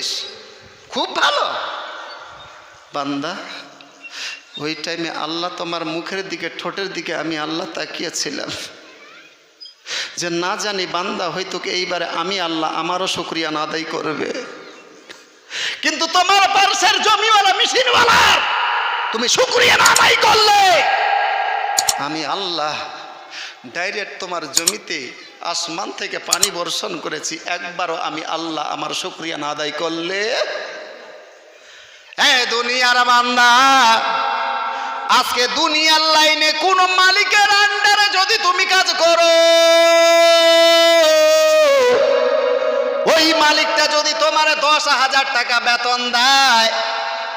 This খুব ভালো। বান্দা, ওই টাইমে আল্লাহ তোমার মুখের দিকে, ঠোঁটের দিকে আমি আল্লাহ তাকিয়েছিলাম। যে না জানি বান্দা, হয়তো এইবারে আমি আল্লাহ আমারও শুক্রিয়া না আদায় করবে। কিন্তু তোমার পার্সের জমিওয়ালা, মেশিনওয়ালা, তুমি শুক্রিয়া না আদায় করলে। আমি আল্লাহ ডাইরেক্ট তোমার জমিতে আসমান থেকে পানি বর্ষণ করেছি, একবারও আমি আল্লাহ আমার শুক্রিয়া না আদায় করলে। দুনিয়ার বান্দা, আজকে দুনিয়ার লাইনে কোন মালিকের আন্ডারে যদি তুমি কাজ করো, ওই মালিকটা যদি তোমার দশ হাজার টাকা বেতন দেয়,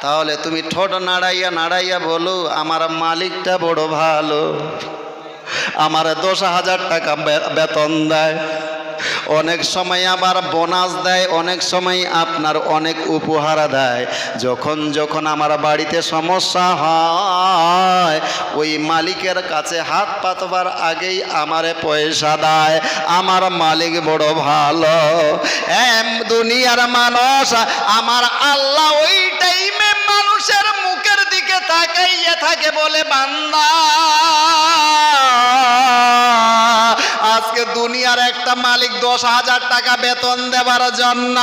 তাহলে তুমি ঠোঁট নাড়াইয়া নাড়াইয়া বলো, আমার মালিকটা বড় ভালো। আমার দশ হাজার টাকা বেতন দেয়। অনেক সময় আবার বোনাস দেয়, অনেক সময় আপনার অনেক উপহার দেয়। যখন যখন আমার বাড়িতে সমস্যা হয়, ওই মালিকের কাছে হাত পাতবার আগেই আমারে পয়সা দেয়। আমার মালিক বড় ভালো। এম দুনিয়ার মানুষ, আমার আল্লাহ ওই টাইমে মানুষের মুখের দিকে তাকাইয়ে থাকে বলে বান্দা। আজকে দুনিয়ার একটা মালিক দশ হাজার টাকা বেতন দেওয়ার জন্য।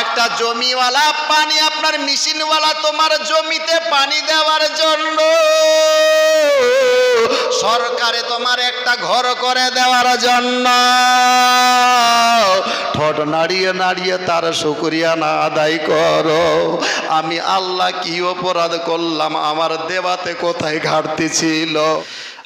একটা জমিওয়ালা পানি আপনার মেশিনওয়ালা তোমার জমিতে পানি দেওয়ার জন্য। সরকারে তোমার একটা ঘর করে দেওয়ার জন্য। ঠোঁট নাড়িয়ে নাড়িয়ে তার শুকরিয়া না আদায় করো। আমি আল্লাহ কি অপরাধ করলাম? আমার দেবাতে কোথায় ঘাটতি ছিল?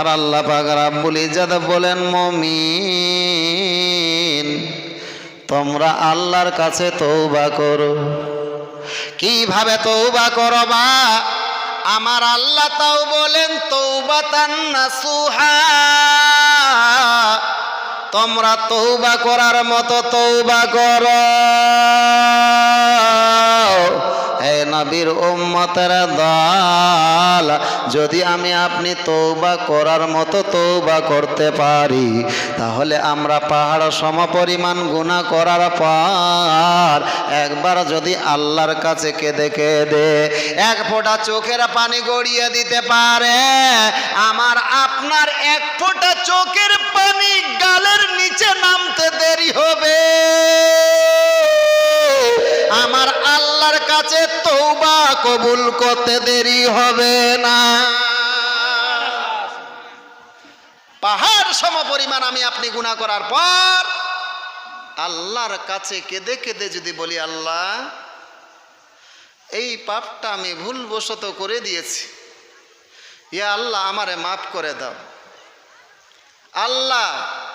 আমার আল্লাহ পাক রাব্বুল বলেন, মমিন, তোমরা আল্লাহর কাছে তৌবা করো। কীভাবে তৌবা করো বা আমার আল্লাহ তাও বলেন তৌবাতান নাসুহা। তোমরা তৌবা করার মতো তৌবা করো। নবীর উম্মতের দল। যদি আমি আপনি তৌবা করার মতো তৌবা করতে পারি, তাহলে আমরা পাহাড় সম পরিমাণ গুণা করার পর একবার যদি আল্লাহর কাছে কেঁদে কেঁদে এক ফোঁটা চোখের পানি গড়িয়ে দিতে পারে, আমার আপনার এক ফোঁটা চোখের পানি গালের নিচে নামতে দেরি হবে। আমার আল্লাহর কাছে তৌবা কবুল করতে দেরি হবে না। পাহাড় সম পরিমাণ আমি আপনি গুণা করার পর আল্লাহর কাছে কেঁদে কেঁদে যদি বলি, আল্লাহ, এই পাপটা আমি ভুলবশত করে দিয়েছি। ইয়া আল্লাহ, আমারে মাফ করে দাও। আল্লাহ,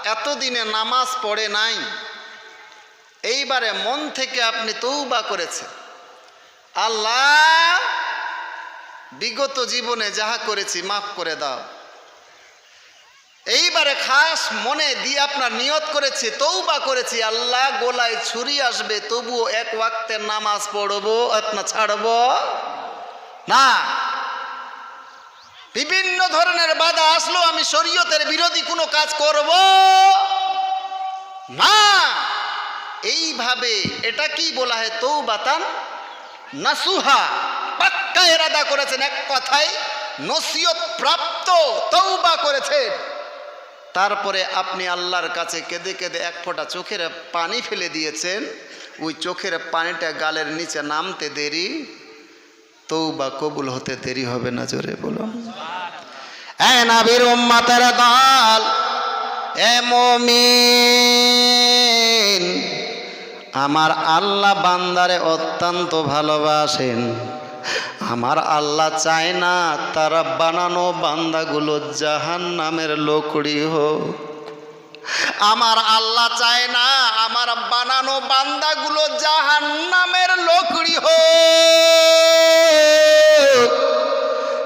এতদিনে নামাজ পড়ে নাই। এইবারে মন থেকে আপনি তৌবা করেছেন। আল্লাহ, বিগত জীবনে যাহা করেছি মাফ করে দাও। এইবারে খাস মনে দিয়ে আপনার নিয়ত করেছি তৌবা করেছি, আল্লাহ গোলায় ছুরি আসবে, তবুও এক ওয়াক্তের নামাজ পড়ব আপনার ছাড়বো না। বিভিন্ন ধরনের বাধা আসলো আমি শরীয়তের বিরোধী কোনো কাজ করব না। এইভাবে এটা কি বলা হয়? তৌবাতান নাসুহা। পাক্কা এরাদা করেছেন, এক কথায় নসিয়ত প্রাপ্ত তৌবা করেছেন। তারপরে আপনি আল্লাহর কাছে কেঁদে কেঁদে এক ফোঁটা চোখের পানি ফেলে দিয়েছেন। ওই চোখের পানিটা গালের নিচে নামতে দেরি তৌবা কবুল হতে দেরি হবে না, জোরে বলো উম্মাতের দল, এ মমিন আমার আল্লাহ বান্দারে অত্যন্ত ভালোবাসেন। আমার আল্লাহ চায় না তারা বানানো বান্দাগুলো জাহান নামের লোকড়ি হোক। আমার আল্লাহ চায় না আমার বানানো বান্দাগুলো জাহান নামের লোকড়ি হোক।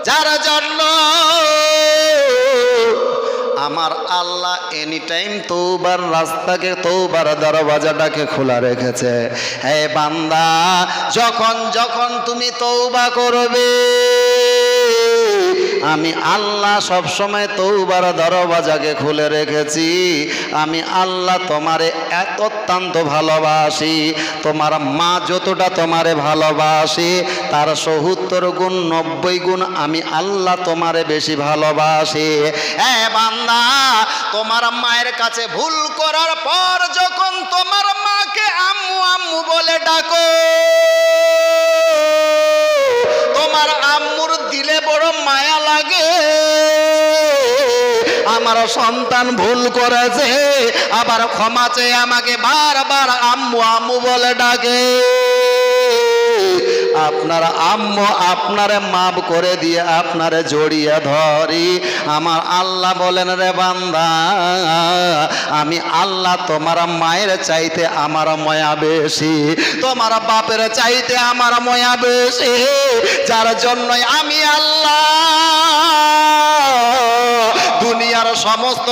যারা জন্ম আমার আল্লাহ এনি টাইম তৌবার রাস্তাকে তৌবার দরওয়াজাটাকে খোলা রেখেছে। হে বান্দা, যখন যখন তুমি তৌবা করবে আমি আল্লাহ সব সময় তৌবার দরওয়াজাকে খুলে রেখেছি। আমি আল্লাহ তোমারে এত অত্যন্ত ভালোবাসি। তোমার মা যতটা তোমারে ভালোবাসি, তার সত্তর গুণ, নব্বই গুণ আমি আল্লাহ তোমারে বেশি ভালোবাসি। হ্যাঁ বান্দা, তোমার মায়ের কাছে ভুল করার পর যখন তোমার মাকে আম্মু আম্মু বলে ডাকো। তোমার আম্মুর দিলে বড় মায়া লাগে। আমার সন্তান ভুল করেছে, আবার ক্ষমা চেয়ে আমাকে বারবার আম্মু আম্মু বলে ডাকে। আপনার আম্মু আপনারে মাপ করে দিয়ে আপনারে জড়িয়ে ধরি। আমার আল্লাহ বলেন, রে বান্দা, আমি আল্লাহ তোমার মায়ের চাইতে আমার ময়া বেশি। তোমার বাপের চাইতে আমার ময়া বেশি। যার জন্যই আমি আল্লাহ দুনিয়ার সমস্ত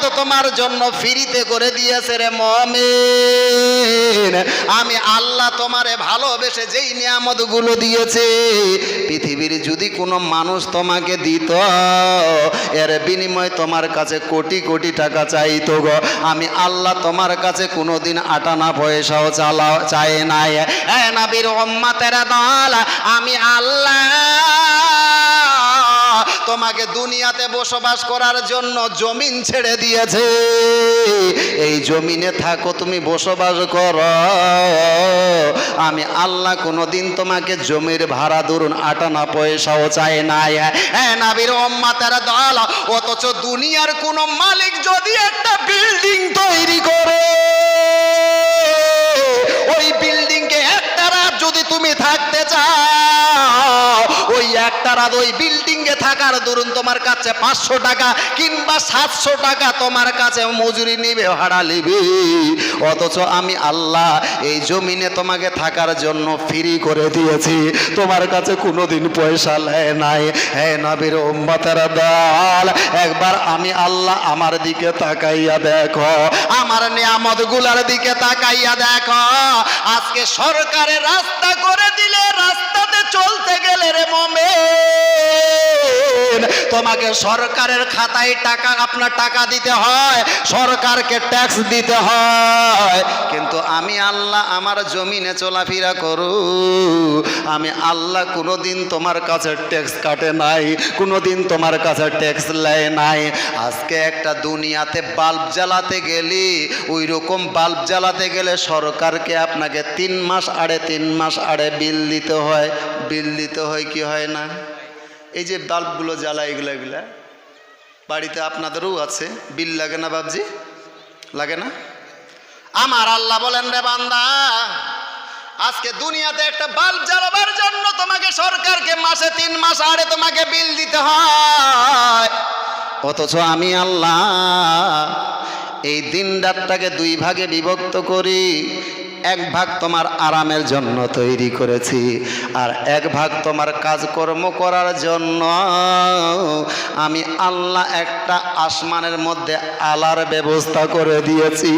নিয়ামত তোমার জন্য ফিরিতে করে দিয়েছে রে মমিন। আমি আল্লাহ তোমারে ভালোবেসে যেই নিয়ামতগুলো দিয়েছে, পৃথিবীর যদি কোনো মানুষ তোমাকে দিত, এর বিনিময়ে তোমার কাছে কোটি কোটি টাকা চাইতো গো। আমি আল্লাহ তোমার কাছে কোনোদিন আটানা পয়সাও চালা, চাই নাই। এ নবীর উম্মাতের দল, আমি আল্লাহ তোমাকে দুনিয়াতে বসবাস করার জন্য জমিন ছেড়ে দিয়েছে। এই জমিনে থাকো, তুমি বসবাস করো। আমি আল্লাহ কোনোদিন তোমাকে জমির ভাড়া, ধরুন, আটানা পয়সাও চাই নাই। হ্যাঁ নাবির অম্মাতার দল, অথচ দুনিয়ার কোনো মালিক যদি একটা বিল্ডিং তৈরি করে, ওই বিল্ডিংকে একটা রাত যদি তুমি থাকতে চাও রাত ওই বিল্ডিংয়ে থাকার দরুন তোমার কাছে পাঁচশো টাকা কিংবা সাতশো টাকা তোমার কাছে মজুরি নিবে, ভাড়া নিবে। অথচ আমি আল্লাহ এই জমিনে তোমাকে থাকার জন্য ফ্রি করে দিয়েছি। তোমার কাছে কোনোদিন পয়সা নেয় নাই। হ্যাঁ নবীর উম্মতের দল, একবার আমি আল্লাহ আমার দিকে তাকাইয়া দেখো। আমার নিয়ামতগুলার দিকে তাকাইয়া দেখো। আজকে সরকারের রাস্তা করে দিলে রাস্তাতে চলতে গেলে তোমাকে সরকারের খাতায় টাকা, আপনার টাকা দিতে হয়, সরকারকে ট্যাক্স দিতে হয়। কিন্তু আমি আল্লাহ আমার জমিনে চলাফেরা করু। আমি আল্লাহ কোনোদিন তোমার কাছে ট্যাক্স কাটে নাই, কোনোদিন তোমার কাছে ট্যাক্স নেয় নাই। আজকে একটা দুনিয়াতে বাল্ব জ্বালাতে গেলি ওই রকম বাল্ব জ্বালাতে গেলে সরকারকে আপনাকে তিন মাস আড়ে তিন মাস আড়ে বিল দিতে হয়। বিল দিতে হয় কি হয় না? এই যে বাল্বগুলো জ্বালা এগুলো, এগুলা। বাড়িতে আপনাদেরও আছে। বিল লাগে না বাবজি লাগে না? আমার আল্লাহ বলেন রে বান্দা, আজকে দুনিয়াতে একটা বাল্ব জ্বালাবার জন্য তোমাকে সরকারকে মাসে তিন মাস আড়ে তোমাকে বিল দিতে হয়। অথচ আমি আল্লাহ এই দিন রাতটাকে দুই ভাগে বিভক্ত করি। এক ভাগ তোমার আরামের জন্য তৈরি করেছি, আর এক ভাগ তোমার কাজকর্ম করার জন্য আমি আল্লাহ একটা আসমানের মধ্যে আলার ব্যবস্থা করে দিয়েছি।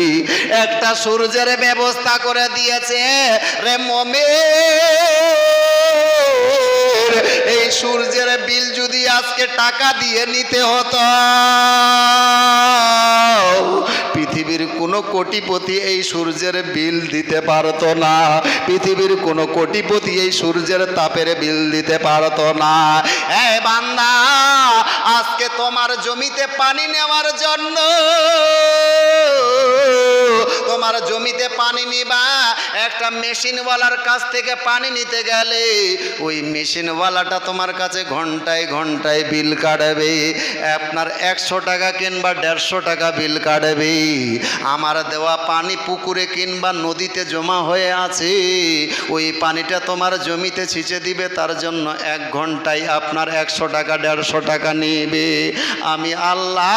একটা সূর্যের ব্যবস্থা করে দিয়েছে। রে মমে এই সূর্যের বিল যদি আজকে টাকা দিয়ে নিতে হতো, পৃথিবীর কোনো কোটিপতি এই সূর্যের বিল দিতে পারতো না। পৃথিবীর কোনো কোটিপতি এই সূর্যের তাপের বিল দিতে পারতো না। এ বান্দা, আজকে তোমার জমিতে পানি নেওয়ার জন্য তোমার জমিতে পানি নিবা, একটা মেশিনওয়ালার কাছ থেকে পানি নিতে গেলে, ওই মেশিনওয়ালাটা তোমার কাছে ঘন্টায় ঘন্টায় বিল কাটবে। আপনার একশো টাকা কিংবা দেড়শো টাকা বিল কাটবে। আমার দেওয়া পানি পুকুরে কিংবা নদীতে জমা হয়ে আছে, ওই পানিটা তোমার জমিতে ছিঁচে দিবে, তার জন্য এক ঘন্টায় আপনার একশো টাকা, দেড়শো টাকা নেবে। আমি আল্লাহ,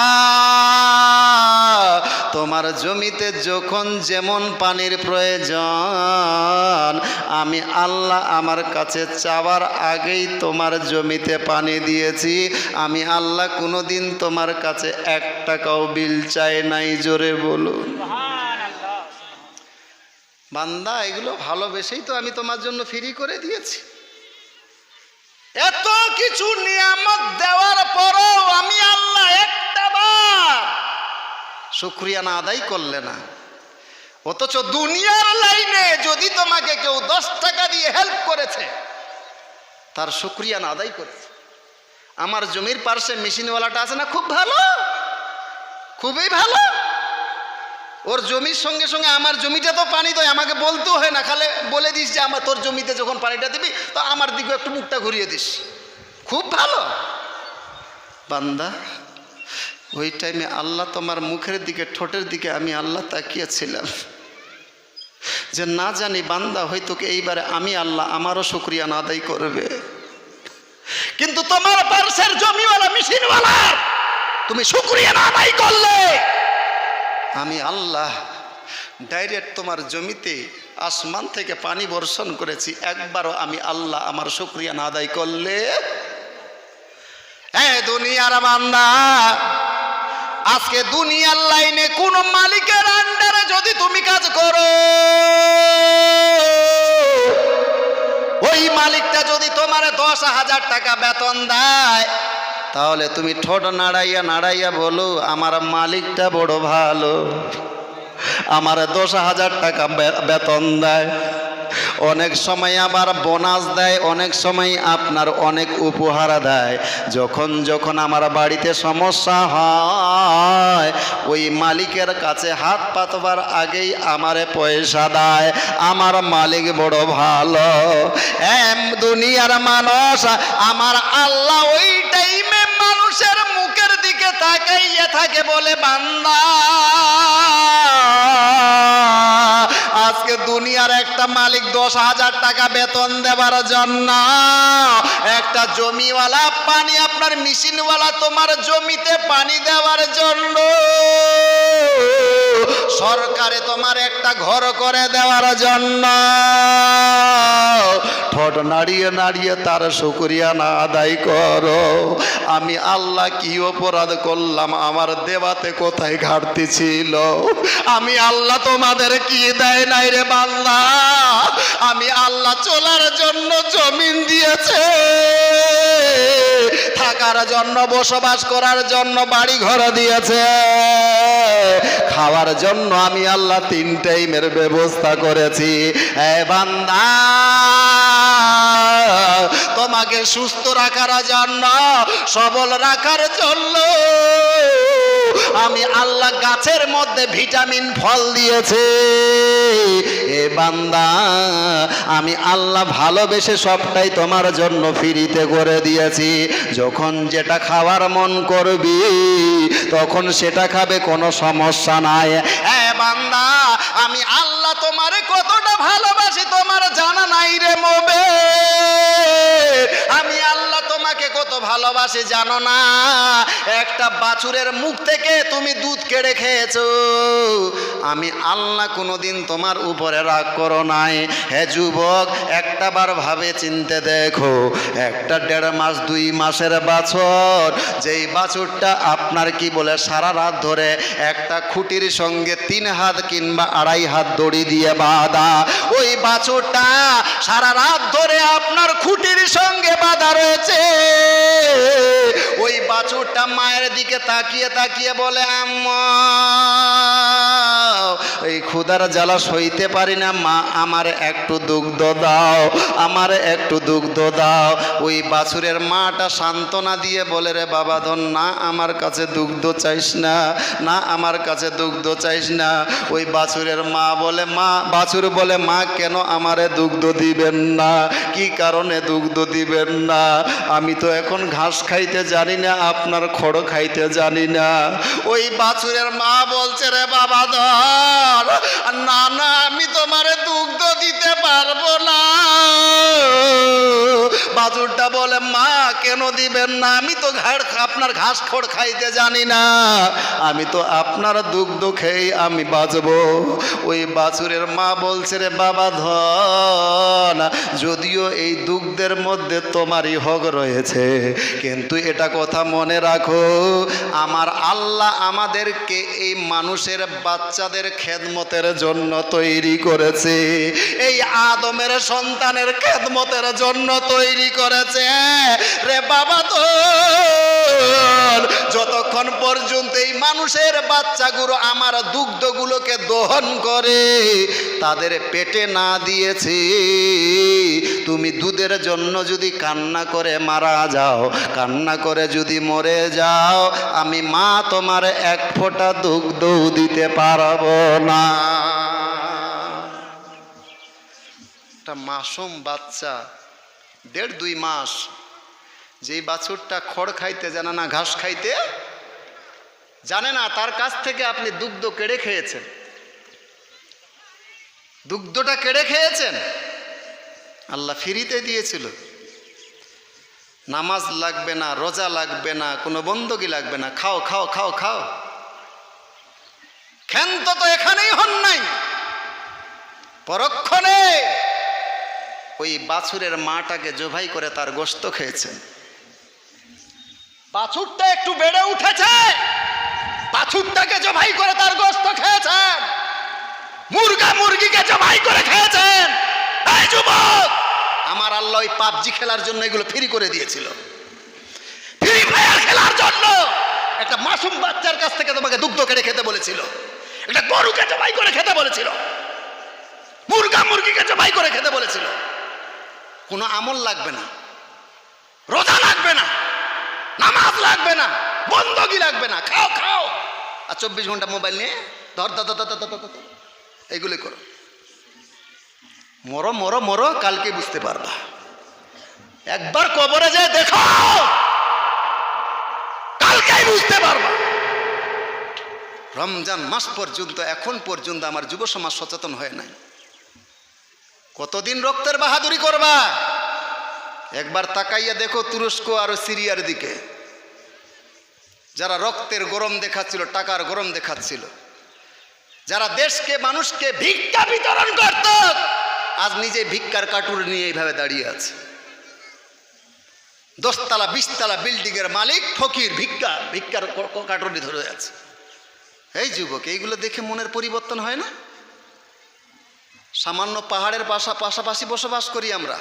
তোমার জমিতে যখন যেমন পানির প্রয়োজন, আমি আল্লাহ আমার কাছে চাওয়ার আগেই তোমার জমিতে পানি দিয়েছি। আমি আল্লাহ কোনোদিন তোমার কাছে এক টাকাও বিল চাই নাই, জোরে বলুন। বান্দা, এগুলো ভালোবেসেই তো আমি তোমার জন্য ফ্রি করে দিয়েছি। এত কিছু নিয়ামত দেওয়ার পরও আমি আল্লাহ একটা বার শুক্রিয়া না আদায় করলে না। অথচ দুনিয়ার লাইনে যদি তোমাকে কেউ দশ টাকা দিয়ে হেল্প করেছে, তার শুক্রিয়া না আদায় করেছে। আমার জমির পার্শ্বে মেশিনওয়ালাটা আছে না, খুব ভালো? খুবই ভালো। ওর জমির সঙ্গে সঙ্গে আমার জমিটা তো পানি দেয়, আমাকে বলতেও হয় না, খালে বলে দিস যে আমার তোর জমিতে যখন পানিটা দিবি, তো আমার দিকে একটু মুখটা ঘুরিয়ে দিস। খুব ভালো। বান্দা, ওই টাইমে আল্লাহ তোমার মুখের দিকে, ঠোঁটের দিকে আমি আল্লাহ তাকিয়েছিলাম। যে না জানি বান্দা হয়তো এইবারে আমি আল্লাহ আমারও শুক্রিয়া না আদায় করবে। কিন্তু তোমার পার্শ্বের জমিওয়ালা, মেশিনওয়ালা, তুমি শুক্রিয়া না আদায় করলে। আমি আল্লাহ ডাইরেক্ট তোমার জমিতে আসমান থেকে পানি বর্ষণ করেছি, একবারও আমি আল্লাহ আমার শুক্রিয়া না আদায় করলে। হ্যাঁ দুনিয়ার বান্দা আজকে দুনিয়ার লাইনে কোন মালিকের আন্ডারে যদি তুমি কাজ করো, ওই মালিকটা যদি তোমার দশ হাজার টাকা বেতন দেয়, তাহলে তুমি ঠোঁট নাড়াইয়া নাড়াইয়া বলো, আমার মালিকটা বড় ভালো। আমার দশ হাজার টাকা বেতন দেয়। অনেক সময় আবার বোনাস দেয়, অনেক সময় আপনার অনেক উপহার দেয়। যখন যখন আমার বাড়িতে সমস্যা হয়, ওই মালিকের কাছে হাত পাতবার আগেই আমারে পয়সা দেয়। আমার মালিক বড় ভালো। এম দুনিয়ার মানুষ, আমার আল্লাহ ওই টাইমে মানুষের মুখের দিকে তাকাইয়ে থাকে বলে বান্দা। আজকে দুনিয়ার একটা মালিক দশ হাজার টাকা বেতন দেবার জন্য। একটা জমিওয়ালা, পানি আপনার মেশিনওয়ালা তোমার জমিতে পানি দেওয়ার জন্য। সরকারে তোমার একটা ঘর করে দেওয়ার জন্য। ঠোঁট নাড়িয়ে নাড়িয়ে তার শুকরিয়া না আদায় করো। আমি আল্লাহ কি অপরাধ করলাম? আমার দেবাতে কোথায় ঘাটতি ছিল? আমি আল্লাহ তোমাদের কি দেয় নাই রে বাল্লা আমি আল্লাহ চলার জন্য জমিন দিয়েছে। থাকার জন্য, বসবাস করার জন্য বাড়ি ঘর দিয়েছে। খাওয়ার জন্য আমি আল্লাহ তিন টাইমের ব্যবস্থা করেছি। এ বান্দা! তোমাকে সুস্থ রাখার জন্য সবল রাখার জন্য। আমি আল্লাহ গাছের মধ্যে ভিটামিন ফল দিয়েছে। এ বান্দা, আমি আল্লাহ ভালোবেসে সবটাই তোমার জন্য ফ্রিতে করে দিয়েছি। যখন যেটা খাওয়ার মন করবি, তখন সেটা খাবে, কোনো সমস্যা নাই। হ্যাঁ বান্দা, আমি আল্লাহ তোমারে কতটা ভালোবাসি, তোমার জানা নাই রে মোবে। আমি আল্লাহ তোমাকে কত ভালোবাসি, জানো না? একটা বাছুরের মুখ থেকে তুমি দুধ কেড়ে খেয়েছো। আমি আল্লাহ কোনোদিন তোমার উপরে রাগ করো নাই। হে যুবক, একটা বার ভাবে চিনতে দেখো, একটা দেড় মাস, দুই মাসের বাছর, যেই বাছুরটা আপনার কি বলে, সারা রাত ধরে একটা খুঁটির সঙ্গে তিন হাত কিংবা আড়াই হাত দড়ি দিয়ে বাঁধা, ওই বাছুরটা সারা রাত ধরে আপনার খুঁটির সঙ্গে বাধা রয়েছে। ওই বাছুরটা মায়ের দিকে তাকিয়ে তাকিয়ে বলে, আম্মা এই ক্ষুদার জ্বালা সইতে পারি না, মা, আমার একটু দুগ্ধ দাও, আমার একটু দুগ্ধ দাও। ওই বাছুরের মাটা সান্ত্বনা দিয়ে বলে, রে বাবা ধন, না আমার কাছে দুগ্ধ চাইস না না আমার কাছে দুগ্ধ চাইস না। ওই বাছুরের মা বলে, মা, বাছুর বলে, মা, কেন আমারে দুগ্ধ দিবেন না? কি কারণে দুগ্ধ দিবেন না? আমি তো এখন ঘাস খাইতে জানি না, আপনার খড় খাইতে জানি না। ওই বাছুরের মা বলছে, রে বাবা ধর না না আমি তোমারে দুগ্ধ দিতে পারব না। বাছুরটা বলে, মা, কেন দিবেন না? আমি তো ঘাড় আপনার ঘাস খড় খাইতে জানি না। আমি তো আপনার দুগ্ধ খেয়ে আমি বাঁচবো। ওই বাছুরের মা বলছে, রে বাবা ধন, যদিও এই দুগ্ধের মধ্যে তোমারই হক রয়েছে, কিন্তু এটা কথা মনে রাখো, আমার আল্লাহ আমাদেরকে এই মানুষের বাচ্চাদের খেদমতের জন্য তৈরি করেছে। এই আদমের সন্তানের খেদমতের জন্য তৈরি করেছে। রে বাবা তো, যতক্ষণ পর্যন্ত এই মানুষের বাচ্চাগুলো আমার দুগ্ধগুলোকে দহন করে, তাদের পেটে না দিয়েছে। তুমি দুধের জন্য যদি কান্না করে মারা যাও, কান্না করে যদি মরে যাও, আমি মা তোমার এক ফোঁটা দুগ্ধ দিতে পারব না। একটা মাসুম বাচ্চা, দেড় দুই মাস, যেই বাছুরটা খড় খাইতে জানে না, ঘাস খাইতে জানে না, তার কাছ থেকে আপনি দুগ্ধ কেড়ে খেয়েছেন। দুগ্ধটা কেড়ে খেয়েছেন? আল্লাহ ফিরিতে দিয়েছিল। নামাজ লাগবে না, রোজা লাগবে না, কোনো বন্দগি লাগবে না, খাও খাও খাও খাও। ক্ষান্ত তো এখানেই হন নাই, পরক্ষণে ওই বাছুরের মাটাকে জবাই করে তার গোস্ত খেয়েছেন বাছুরটা একটু বেড়ে উঠেছে। বাছুরটাকে জবাই করে তার গোস্ত খেয়েছেন। মুরগা মুরগিকে জবাই করে খেয়েছেন। এই যুবক, আমার আল্লাহ ওই পাবজি খেলার জন্য এগুলো ফ্রি করে দিয়েছিল। ফ্রি ফায়ার খেলার জন্য একটা মাসুম বাচ্চার কাছ থেকে তোমাকে দুগ্ধ কেড়ে খেতে বলেছিল। একটা গরুকে জবাই করে খেতে বলেছিল। মুরগা মুরগিকে জবাই করে খেতে বলেছিল। কোনো আমল লাগবে না। রোজা লাগবে না। নামাজ লাগবে না। বন্দগি লাগবে না। খাও খাও। আর চব্বিশ ঘণ্টা মোবাইল নিয়ে ধর ধর। এইগুলি করো। মরো মরো মরো, কালকে বুঝতে পারবা। একবার কবরে যায় দেখো। কালকেই বুঝতে পারবা। রমজান মাস পর্যন্ত, এখন পর্যন্ত আমার যুব সমাজ সচেতন হয়ে নাই। কতদিন রক্তের বাহাদুরি করবা? একবার তাকাইয়া দেখো তুরস্ক আর সিরিয়ার দিকে। যারা রক্তের গরম দেখাচ্ছিল, টাকার গরম দেখাচ্ছিল। যারা দেশকে, মানুষকে ভিক্ষা বিতরণ করত, আজ নিজে ভিক্ষার কাটুর নিয়ে এইভাবে দাঁড়িয়ে আছে। দশতলা, বিশতলা বিল্ডিংয়ের মালিক ফকির ভিক্ষা, ভিক্ষার কাটুরি ধরে আছে। এই যুবক, এইগুলো দেখে মনের পরিবর্তন হয় না? সামান্য পাহাড়ের পাশা, পাশাপাশি বসবাস করি আমরা।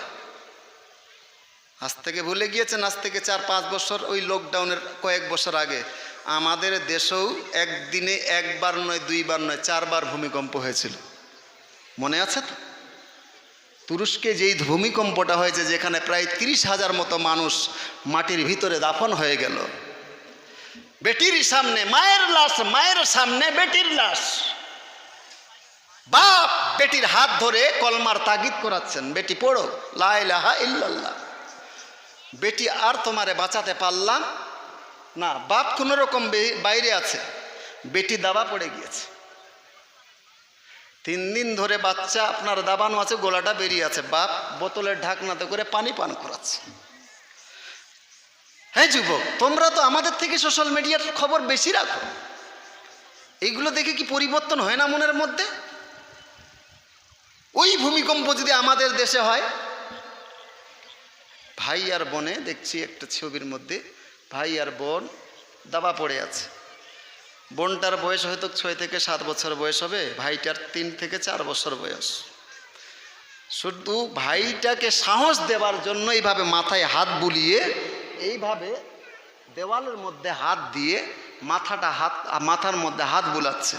আজ থেকে ভুলে গিয়েছেন, আজ থেকে চার, পাঁচ বছর ওই লকডাউনের কয়েক বছর আগে। আমাদের দেশেও একদিনে একবার নয়, দুইবার নয়, চারবার ভূমিকম্প হয়েছিল। মনে আছে তো? তুরস্কে যেই ভূমিকম্পটা হয়েছে, যেখানে প্রায় তিরিশ হাজার মতো মানুষ মাটির ভিতরে দাফন হয়ে গেল। বেটির সামনে, মায়ের লাশ, মায়ের সামনে বেটির লাশ। বাপ! বেটির হাত ধরে কলমার তাগিদ করাচ্ছেন, বেটি, পড়ো। লাহা ইল্লাল্লাহ। বেটি, আর তোমারে বাঁচাতে পারলাম না। বাপ কোনো রকম বাইরে আছে। বেটি দাবা পড়ে গিয়েছে। তিন দিন ধরে বাচ্চা, আপনার দাবানো আছে, গোলাটা বেরিয়ে আছে। বাপ বোতলের ঢাকনাতে করে পানি পান করাচ্ছে। হ্যাঁ যুবক, তোমরা তো আমাদের থেকে সোশ্যাল মিডিয়ার খবর বেশি রাখো। এইগুলো দেখে কি পরিবর্তন হয় না মনের মধ্যে? ওই ভূমিকম্প যদি আমাদের দেশে হয়, ভাই আর বোনে দেখছি একটা ছবির মধ্যে, ভাই আর বোন দাবা পড়ে আছে। বোনটার বয়স হয়তো ছয় থেকে সাত বছর বয়স হবে, ভাইটার তিন থেকে চার বছর বয়স। শুধু ভাইটাকে সাহস দেওয়ার জন্য এইভাবে মাথায় হাত বুলিয়ে, এইভাবে দেওয়ালের মধ্যে হাত দিয়ে মাথাটা হাত, মাথার মধ্যে হাত বুলাচ্ছে।